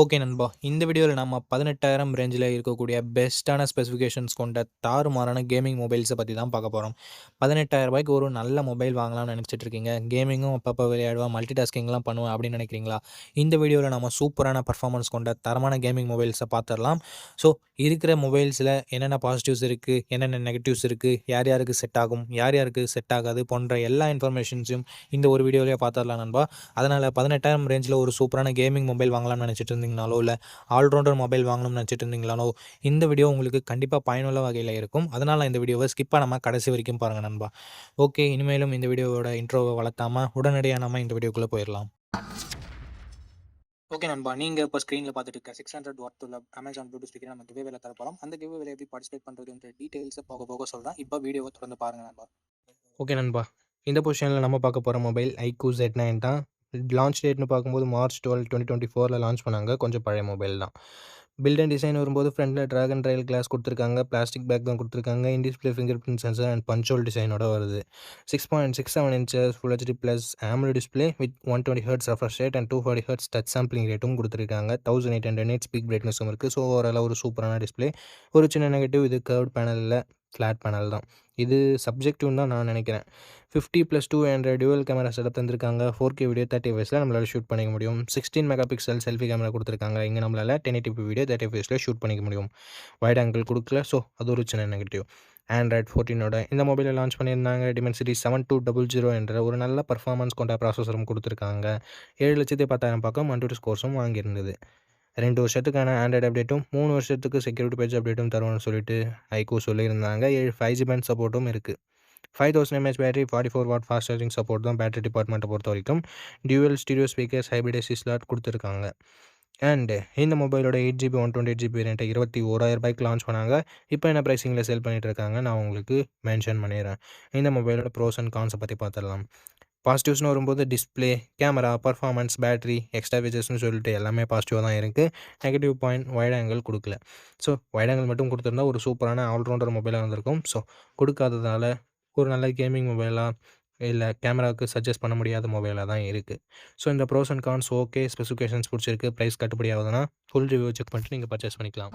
Okay நண்பா. இந்த வீடியோவில் நம்ம பதினெட்டாயிரம் ரேஞ்சில் இருக்கக்கூடிய பெஸ்ட்டான ஸ்பெசிஃபிகேஷன்ஸ் கொண்ட தாறுமாறான கேமிங் மொபைல்ஸை பற்றி தான் பார்க்க போகிறோம் பதினெட்டாயிரம் ரூபாய்க்கு ஒரு நல்ல மொபைல் வாங்கலாம்னு நெனச்சிட்டு இருக்கீங்க. கேமிங்கும் அப்பப்போ விளையாடுவேன், மல்டி டாஸ்கிங்லாம் பண்ணுவேன் அப்படின்னு நினைக்கிறீங்களா இந்த வீடியோவில் நம்ம சூப்பரான பர்ஃபார்மன்ஸ் கொண்ட தரமான கேமிங் மொபைல்ஸை பார்த்துடலாம் ஸோ இருக்கிற மொபைல்ஸில் என்னென்ன பாசிட்டிவ்ஸ் இருக்குது என்னென்ன நெகட்டிவ்ஸ் இருக்குது யார் யாருக்கு செட் ஆகும், யார் யாருக்கு செட் ஆகாது போன்ற எல்லா இன்ஃபர்மேஷன்ஸையும் இந்த ஒரு வீடியோவிலேயே பார்த்துடலாம் நண்பா. அதனால் பதினெட்டாயிரம் ரேஞ்சில் ஒரு சூப்பரான கேமிங் மொபைல் வாங்கலாம்னு நினச்சிட்டு இருந்தீங்கனாலோ, இல்ல ஆல்ரவுண்டர் மொபைல் வாங்கணும்னு நெனச்சிட்டு இருந்தீங்களானோ, இந்த வீடியோ உங்களுக்கு கண்டிப்பா பயனுள்ள வகையில இருக்கும். அதனால இந்த வீடியோவ ஸ்கிப் பண்ணாம கடைசி வரைக்கும் பாருங்க நண்பா. ஓகே இனிமேலும் இந்த வீடியோவோட இன்ட்ரோவ வளர்த்தாம உடனடியா நம்ம இந்த வீடியோக்குள்ள போயிரலாம். ஓகே நண்பா. நீங்க இப்ப ஸ்க்ரீன்ல பார்த்துட்டு இருக்க 600 வாட் உள்ள அமேசான் ப்ளூடூத் ஸ்பீக்கர நம்ம கிவ்அவேல தர போறோம். அந்த கிவ்அவேல எப்படி பார்ட்டிசிபேட் பண்றதுன்ற டீடைல்ஸ போக போக சொல்றேன். இப்ப வீடியோவ தொடர்ந்து பாருங்க நண்பா. ஓகே நண்பா. இந்த பொசிஷன்ல நம்ம பார்க்க போற மொபைல் iQOO Z9 தான். லான்ச் டேட்னு பார்க்கும்போது மார்ச் 12, 2024ல லான்ச் பண்ணாங்க. கொஞ்சம் பழைய மொபைல் தான். பில்ட் அண்ட் டிசைன் வரும்போது ஃப்ரண்ட்ல ட்ராகன் ட்ரையல் கிளாஸ் கொடுத்துருக்காங்க பிளாஸ்டிக் பேக் தான் கொடுத்துருக்காங்க in display fingerprint sensor and punch hole டிசைனோட வருது. 6.67 inches full HD plus AMOLED display with one twenty hertz refresh rate and two forty hertz touch sampling ரேட்டும் குடுத்துருக்காங்க. 1800 nits speak பிரைட்னஸும் இருக்கு. So overall ஒரு சூப்பரான display. ஒரு சின்ன நெகட்டிவ் இது curved பேனலில் ஃப்ளாட் பேனல் தான். இது சப்ஜெக்டிவ்னு தான் நான் நினைக்கிறேன் fifty plus two hundred dual camera setup தந்திருக்காங்க. ஃபோர் கே வீடியோ 30 எஃப்எஸ்ல நம்மளால் ஷூட் பண்ணிக்க முடியும். 16 மெகா பிக்சல் செல்ஃபி கேமரா கொடுத்துருக்காங்க இங்கே நம்மளால் டென் எயிட்டி வீடியோ 30 எஃப்எஸ்ல ஷூட் பண்ணிக்க முடியும். வைட் ஆங்கிள் கொடுக்கல ஸோ அது ஒரு சின்ன நெகட்டிவ். ஆண்ட்ராய்ட் 14ஓட இந்த மொபைலில் லான்ச் பண்ணியிருந்தாங்க. டிமென்சிட்டி 7200 என்ற ஒரு நல்ல பர்ஃபார்மன்ஸ் கொண்ட ப்ராசஸரும் குடுத்துருக்காங்க. 7,10,000 பக்கம் AnTuTu ஸ்கோர்ஸும் வாங்கியிருந்தது. ரெண்டு வருஷத்துக்கான ஆண்ட்ராய்டு அப்டேட்டும், மூணு வருஷத்துக்கு செக்யூரிட்டி பேஜ் அப்டேட்டும் தருவோம்னு சொல்லிட்டு ஐகோ சொல்லியிருந்தாங்க. 7 5G பேண்ட் சப்போர்ட்டும் இருக்கு. 5000 mAh battery, 44 watt fast charging support தான் பேட்டரி டிப்பார்ட்மெண்ட் பொறுத்த வரைக்கும் dual stereo speakers, hybrid SD slot கொடுத்துருக்காங்க அண்ட் இந்த மொபைலோட 8GB 128GB வேரியண்ட்ட ரூ. 21,000க்கு லான்ச் பண்ணாங்க. இப்போ என்ன ப்ரைஸிங்கில் சேல் பண்ணிட்டு இருக்காங்க நான் உங்களுக்கு மென்ஷன் பண்ணிடுறேன் இந்த மொபைலோட ப்ரோஸ் அண்ட் கான்ஸை பற்றி பார்த்துடலாம் பாசிட்டிவ்ஸ்னு வரும்போது display, camera, performance battery, extra ஃபீச்சர்ஸ்னு சொல்லிட்டு எல்லாமே பாசிட்டிவாக தான் இருக்குது நெகட்டிவ் பாயிண்ட் வைட் ஆங்கிள் கொடுக்கல ஸோ வைட் ஆங்கிள் மட்டும் கொடுத்துருந்தா ஒரு சூப்பரான ஆல்ரவுண்டர் மொபைலாக இருந்திருக்கும். ஸோ கொடுக்காததால் ஒரு நல்ல கேமிங் மொபைலாக இல்லை கேமராவுக்கு சஜஸ்ட் பண்ண முடியாத மொபைலாக தான் இருக்குது ஸோ இந்த pros and cons okay. Specifications பிடிச்சிருக்கு ப்ரைஸ் கட்டுப்படி ஆகுதுன்னா ஃபுல் ரிவ்யூ செக் பண்ணிட்டு நீங்கள் பர்ச்சேஸ் பண்ணிக்கலாம்.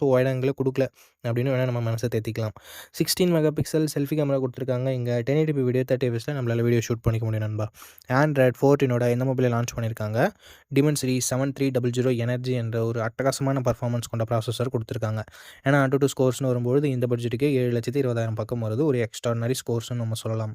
ஸோ வைட் ஆங்கிள் அப்படின்னு வேணால் நம்ம மனசை தேத்திக்கலாம். 16 மெகா பிக்சல் செல்ஃபி கேமரா கொடுத்துருக்காங்க இங்கே டென் எயிட்டி வீடியோ 30 எஃப்எஸ்ல நம்மளால வீடியோ ஷூட் பண்ணிக்க முடியும் நண்பா. ஆண்ட்ராய்ட் 14ஓட இந்த மொபைலில் லான்ச் பண்ணியிருக்காங்க. Dimensity seven three double zero energy என்ற ஒரு அட்டகாசமான பர்ஃபார்மன்ஸ் கொண்ட ப்ராசஸர் கொடுத்துருக்காங்க ஏன்னா டூ ஸ்கோர்ஸ்னு வரும்பொழுது இந்த பட்ஜெட்டுக்கே 7,20,000 பக்கம் வருது. ஒரு எக்ஸ்ட்ராடனரி ஸ்கோர்ஸ்னு நம்ம சொல்லலாம்.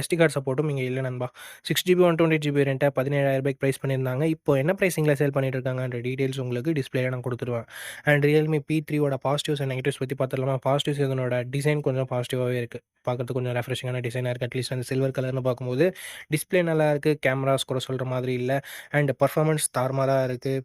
எஸ்டி கார்டு சப்போர்ட்டும் இங்கே இல்லை நண்பா. Six GB one twenty GB ரெண்ட்டை பதினேழாயிரம் ரூபாய்க்கு ப்ரைஸ் பண்ணியிருந்தாங்க. இப்போ என்ன ப்ரைஸிங்கில் சேல் பண்ணிட்டு இருக்காங்கன்ற டீட்டெயில்ஸ் உங்களுக்கு டிஸ்பிளேல நான் கொடுத்துருவேன். அண்ட் ரியல்மி பி த்ரீயோட பாசிட்டிவ்ஸ் அண்ட் நெகட்டிவ்ஸ் பற்றி பார்த்துடலாமா பாசிட்டிவ்ஸ் இதனோட டிசைன் கொஞ்சம் பாசிட்டிவாகவே இருக்குது பார்க்குறது கொஞ்சம் ரெஃப்ரெஷிங்கான டிசைனாக இருக்குது அட்லீஸ்ட் அந்த சில்வர் கலர்னு பார்க்கும்போது டிஸ்பிளே நல்லா இருக்குது கேமராஸ் கூட சொல்கிற மாதிரி இல்லை. அண்ட் பர்ஃபார்மன்ஸ் தார்மாராக இருக்குது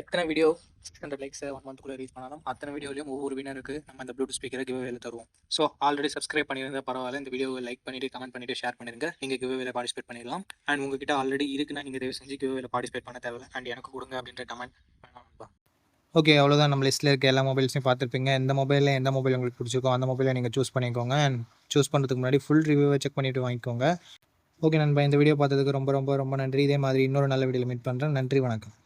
எத்தனை video six hundred likes one மந்த்க்குள்ளே reach பண்ணாலும் அத்தனை வீடியோலையும் ஒவ்வொரு வினருக்கு நம்ம இந்த ப்ளூடூத் ஸ்பீக்கரை கிவ்அவேல தருவோம். ஸோ ஆல்ரெடி சப்ஸ்கிரைப் பண்ணியிருந்தா பரவாயில்ல. இந்த வீடியோவை லைக் பண்ணிட்டு கமெண்ட் பண்ணிட்டு ஷேர் பண்ணிருங்க. நீங்கள் கிவ்அவேல பார்ட்டிசிபேட் பண்ணிடலாம். அண்ட் உங்ககிட்ட ஆல்ரெடி இருக்குன்னா நீங்கள் தயவு செஞ்சு கிவ்அவேல பார்ட்டிசிபேட் பண்ண தேவை அண்ட் எனக்கு கொடுங்க அப்படின்ற கமெண்ட் ஓகே அவ்வளோதான் நம்ம லிஸ்ட்டில் இருக்க எல்லா மொபைல்ஸையும் பார்த்துருப்பீங்க. எந்த மொபைலில் எந்த மொபைல் உங்களுக்கு பிடிச்சிருக்கோ அந்த மொபைலை நீங்கள் சூஸ் பண்ணிக்கோங்க. அண்ட் சூஸ் பண்ணுறதுக்கு முன்னாடி ஃபுல் ரிவ்யூவை செக் பண்ணிவிட்டு வாங்கிக்கோங்க. ஓகே நண்பா. இந்த வீடியோ பார்த்ததுக்கு ரொம்ப ரொம்ப ரொம்ப நன்றி. இதே மாதிரி இன்னொரு நல்ல வீடியோவில் மீட் பண்ணுறேன் நன்றி வணக்கம்.